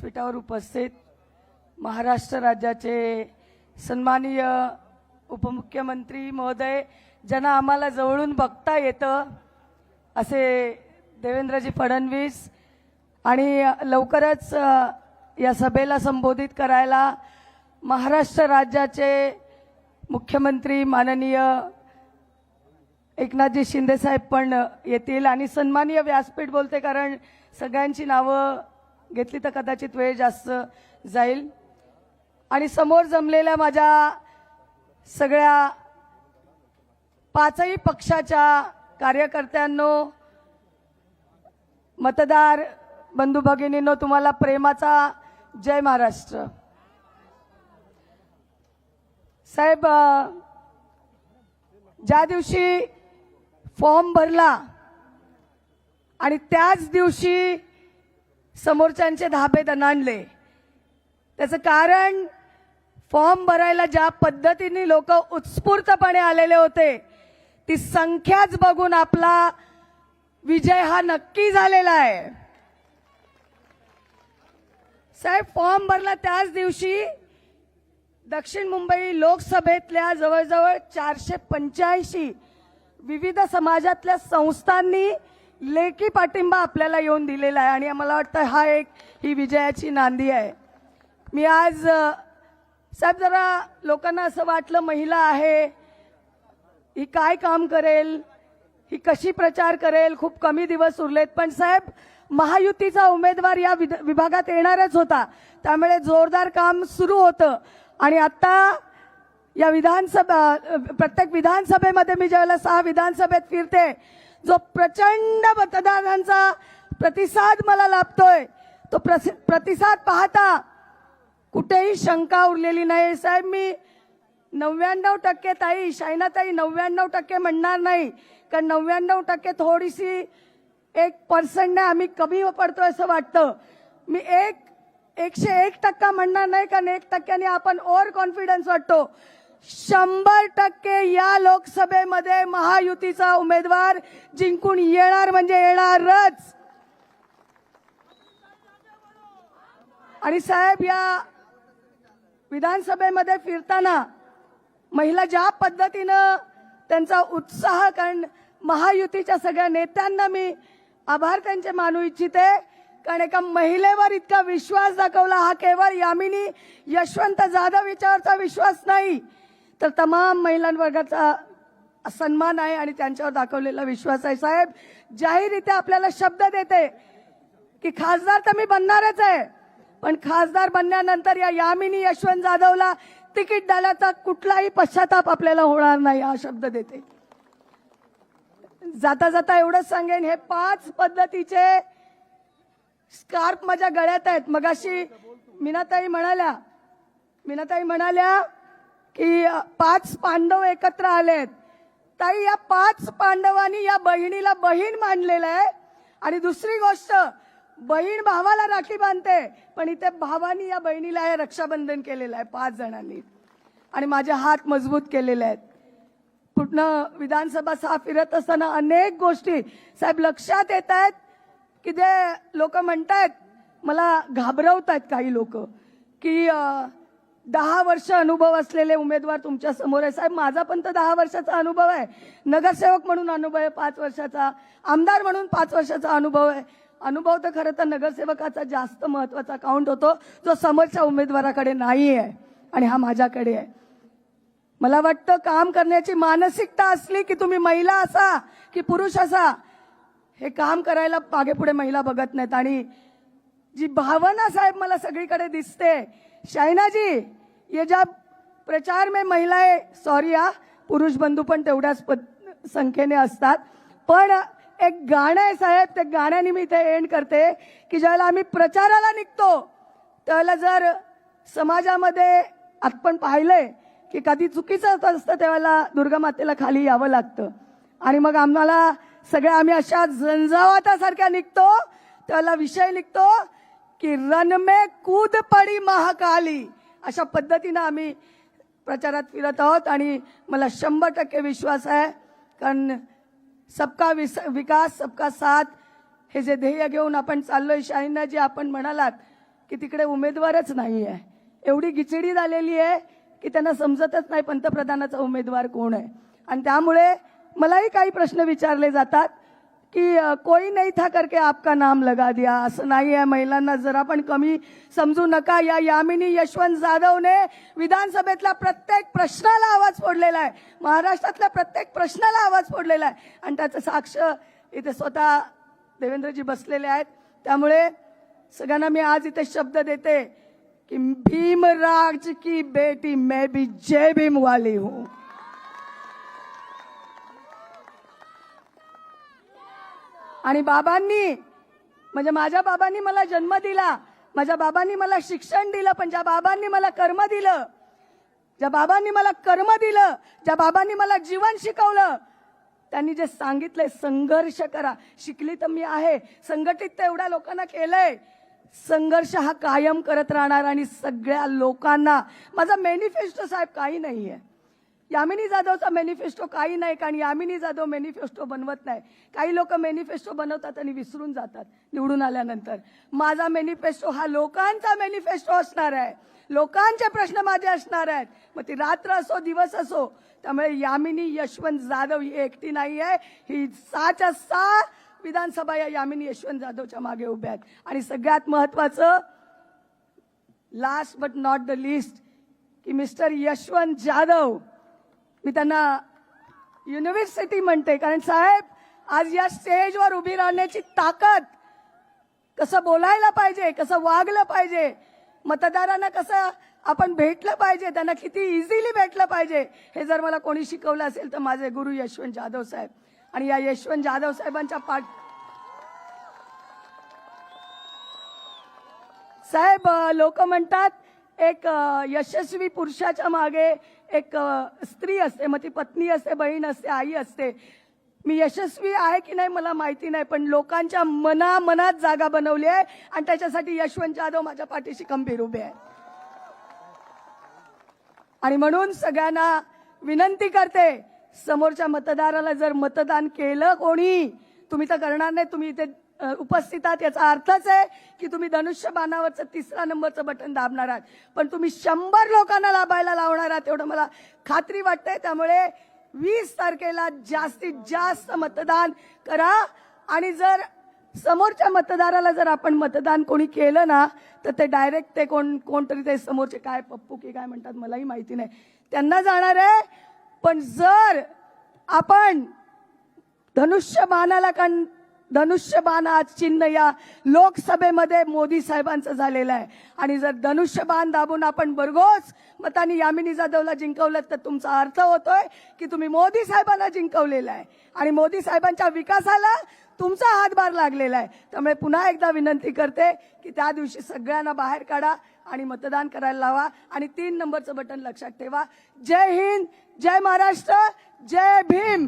व्यासपीठावर उपस्थित महाराष्ट्र राज्याचे सन्माननीय उपमुख्यमंत्री महोदय ज्यांना आम्हाला जवळून बघता येतं असे देवेंद्रजी फडणवीस आणि लवकरच या सभेला संबोधित करायला महाराष्ट्र राज्याचे मुख्यमंत्री माननीय एकनाथजी शिंदेसाहेब पण येतील. आणि सन्माननीय व्यासपीठ बोलते कारण सगळ्यांची नावं घेतली तर कदाचित वेळ जास्त जाईल. आणि समोर जमलेल्या माझ्या सगळ्या पाचही पक्षाच्या कार्यकर्त्यांनो मतदार बंधू भगिनींनो तुम्हाला प्रेमाचा जय महाराष्ट्र. साहेब ज्या दिवशी फॉर्म भरला आणि त्याच दिवशी समोरच्यांचे धाबे दणाणले. त्याचं कारण फॉर्म भरायला ज्या पद्धतीने लोक उत्स्फूर्तपणे आलेले होते ती संख्याच बघून आपला विजय हा नक्की झालेला आहे. साहेब फॉर्म भरला त्याच दिवशी दक्षिण मुंबई लोकसभेतल्या जवळजवळ चारशे पंच्याऐंशी विविध समाजातल्या संस्थांनी लेखी पाठिंबा आपल्याला येऊन दिलेला आहे आणि मला वाटतं हा एक ही विजयाची नांदी आहे. मी आज साहेब जरा लोकांना असं वाटलं महिला आहे ही काय काम करेल ही कशी प्रचार करेल खूप कमी दिवस उरलेत पण साहेब महायुतीचा उमेदवार या विभागात येणारच होता. त्यामुळे जोरदार काम सुरू होतं. आणि आता या विधानसभा प्रत्येक विधानसभेमध्ये मी ज्यावेळेला सहा विधानसभेत फिरते जो प्रचंड मतदारांचा प्रतिसाद मला लाभतोय तो प्रसि- प्रतिसाद पाहता कुठेही शंका उरलेली नाही. साहेब मी नव्याण्णव टक्के ताई शायनाताई नव्याण्णव टक्के म्हणणार नाही कारण नव्याण्णव टक्के थोडीशी एक पर्सेंटने आम्ही कमी पडतोय असं वाटतं. मी एक एकशे एक टक्का म्हणणार नाही कारण एक टक्क्याने आपण ओव्हर कॉन्फिडन्स वाटतो. शंभर टक्के या लोकसभेमध्ये महायुतीचा उमेदवार जिंकून येणार म्हणजे येणारच. आणि साहेब या विधानसभेमध्ये फिरताना महिला ज्या पद्धतीनं त्यांचा उत्साह कारण महायुतीच्या सगळ्या नेत्यांना मी आभार त्यांचे मानू इच्छिते कारण एका महिलेवर इतका विश्वास दाखवला हा केवळ यामिनी यशवंत जाधव याच्यावरचा विश्वास नाही. तर तमाम महिलांवर्गाचा सन्मान आहे आणि त्यांच्यावर दाखवलेला विश्वास आहे. साहेब जाहीररित्या आपल्याला शब्द देते की खासदार तर मी बनणारच आहे पण खासदार बनल्यानंतर या यामिनी यशवंत जाधवला तिकीट द्यायचा कुठलाही पश्चाताप आपल्याला होणार नाही हा शब्द देते. जाता जाता एवढंच सांगेन हे पाच पद्धतीचे स्कार्फ माझ्या गळ्यात आहेत. मगाशी मीनाताई म्हणाल्या मीनाताई म्हणाल्या की पाच पांडव एकत्र आलेत. ताई या पाच पांडवांनी या बहिणीला बहीण मानलेलं आहे. आणि दुसरी गोष्ट बहीण भावाला राखी बांधते पण इथे भावानी या बहिणीला हे रक्षाबंधन केलेलं आहे पाच जणांनी. आणि माझे हात मजबूत केलेले आहेत. कुठनं विधानसभा सहा फिरत असताना अनेक गोष्टी. साहेब लक्षात येत आहेत की जे लोक म्हणतायत मला घाबरवत आहेत काही लोक की आ, दहा वर्ष अनुभव असलेले उमेदवार तुमच्यासमोर आहे. साहेब माझा पण तर दहा वर्षाचा अनुभव आहे. नगरसेवक म्हणून अनुभव आहे पाच वर्षाचा. आमदार म्हणून पाच वर्षाचा अनुभव आहे. अनुभव तर खरं तर नगरसेवकाचा जास्त महत्त्वाचा काउंट होतो जो समोरच्या उमेदवाराकडे नाही आहे आणि हा माझ्याकडे आहे. मला वाटतं काम करण्याची मानसिकता असली की तुम्ही महिला असा की पुरुष असा हे काम करायला मागे पुढे महिला बघत नाहीत. आणि जी भावना साहेब मला सगळीकडे दिसते शायनाजी ये जब प्रचार में महिलाएं सॉरी हा पुरुष बंधू पण तेवढ्याच संख्येने असतात. पण एक गाणं आहे साहेब त्या गाण्याने मी इथे एंड करते की ज्यावेळेला आम्ही प्रचाराला निघतो त्यावेळेला जर समाजामध्ये आपण पाहिलंय की कधी चुकीचं असतं त्यावेळेला दुर्गा मातेला खाली यावं लागतं. आणि मग आम्हाला सगळ्या आम्ही अशा झंझावातासारख्या निघतो त्याला विषय निघतो की रन में कूद पडी महाकाली. अशा पद्धतीनं आम्ही प्रचारात फिरत आहोत आणि मला शंभर टक्के विश्वास आहे कारण सबका विस विकास सबका साथ हे जे ध्येय घेऊन आपण चाललोय शाहींना जे आपण म्हणालात की तिकडे उमेदवारच नाही आहे. एवढी गिचडी झालेली आहे की त्यांना समजतच नाही पंतप्रधानाचा उमेदवार कोण आहे. आणि त्यामुळे मलाही काही प्रश्न विचारले जातात. की कोई नाही था करके आपका नाम लगा दिया। असं नाही आहे महिलांना जरा पण कमी समजू नका। या यामिनी यशवंत जाधवने विधानसभेतला प्रत्येक प्रश्नाला आवाज फोडलेला आहे. महाराष्ट्रातल्या प्रत्येक प्रश्नाला आवाज फोडलेला आहे. आणि त्याचं साक्ष इथे स्वतः देवेंद्रजी बसलेले आहेत. त्यामुळे सगळ्यांना मी आज इथे शब्द देते की भीमराज की बेटी मैं भी जय भीम वाली हूं. आणि बाबांनी म्हणजे माझ्या बाबांनी मला जन्म दिला माझ्या बाबांनी मला शिक्षण दिलं पण ज्या बाबांनी मला कर्म दिलं ज्या बाबांनी मला कर्म दिलं ज्या बाबांनी मला जीवन शिकवलं त्यांनी जे सांगितलंय संघर्ष करा. शिकली तर मी आहे संघटित तर एवढ्या लोकांना केलंय. संघर्ष हा कायम करत राहणार आणि सगळ्या लोकांना माझा मॅनिफेस्टो साहेब काही नाहीये. यामिनी जाधवचा मेनिफेस्टो काही नाही कारण यामिनी जाधव मेनिफेस्टो बनवत नाही. काही लोक मेनिफेस्टो बनवतात आणि विसरून जातात निवडून आल्यानंतर. माझा मेनिफेस्टो हा लोकांचा मेनिफेस्टो असणार आहे. लोकांचे प्रश्न माझे असणार आहेत. मग ती रात्र असो दिवस असो त्यामुळे यामिनी यशवंत जाधव ही एकटी नाही आहे. ही सहाच्या सहा विधानसभा या यामिनी यशवंत जाधवच्या मागे उभ्या आहेत. आणि सगळ्यात महत्वाचं last but not the list की मिस्टर यशवंत जाधव मी त्यांना युनिव्हर्सिटी म्हणते. कारण साहेब आज या स्टेजवर उभी राहण्याची ताकद कसं बोलायला पाहिजे कसं वागलं पाहिजे मतदारांना कसं आपण भेटलं पाहिजे त्यांना किती इझिली भेटलं पाहिजे हे जर मला कोणी शिकवलं असेल तर माझे गुरु यशवंत जाधव साहेब. आणि या यशवंत जाधव साहेबांच्या पाठ साहेब लोक म्हणतात एक यशस्वी पुरुषाच्या मागे एक स्त्री असते मग ती पत्नी असते बहीण असते आई असते. मी यशस्वी आहे की नाही मला माहिती नाही पण लोकांच्या मना मनात जागा बनवली आहे आणि त्याच्यासाठी यशवंत जाधव माझ्या पाठीशी खंबीर उभे आहे आणि म्हणून सगळ्यांना विनंती करते समोरच्या मतदाराला जर मतदान केलं कोणी तुम्ही तर करणार नाही तुम्ही इथे उपस्थित आहात याचा अर्थच आहे की तुम्ही धनुष्यबाणावरचं तिसरा नंबरचं बटन दाबणार आहात. पण तुम्ही शंभर लोकांना लाभायला लावणार आहात एवढं मला खात्री वाटते त्यामुळे वीस तारखेला जास्तीत जास्त मतदान करा. आणि जर समोरच्या मतदाराला जर आपण मतदान कोणी केलं ना तर ते डायरेक्ट ते कोण कोणतरी ते समोरचे काय पप्पू की काय म्हणतात मलाही माहिती नाही. त्यांना जाणार आहे. पण जर आपण धनुष्यबाणाला कारण धनुष्यबाण आज चिन्ह या लोकसभेमध्ये मोदी साहेबांचं झालेलं आहे. आणि जर धनुष्यबाण दाबून आपण बरगोच मतानी यामिनी जाधवला जिंकवलं तर तुमचा अर्थ होतोय की तुम्ही मोदी साहेबांना जिंकवलेला आहे. आणि मोदी साहेबांच्या विकासाला तुमचा हातभार लागलेला आहे. त्यामुळे पुन्हा एकदा विनंती करते की त्या दिवशी सगळ्यांना बाहेर काढा आणि मतदान करायला लावा. आणि तीन नंबरचं बटन लक्षात ठेवा. जय हिंद जय महाराष्ट्र जय भीम.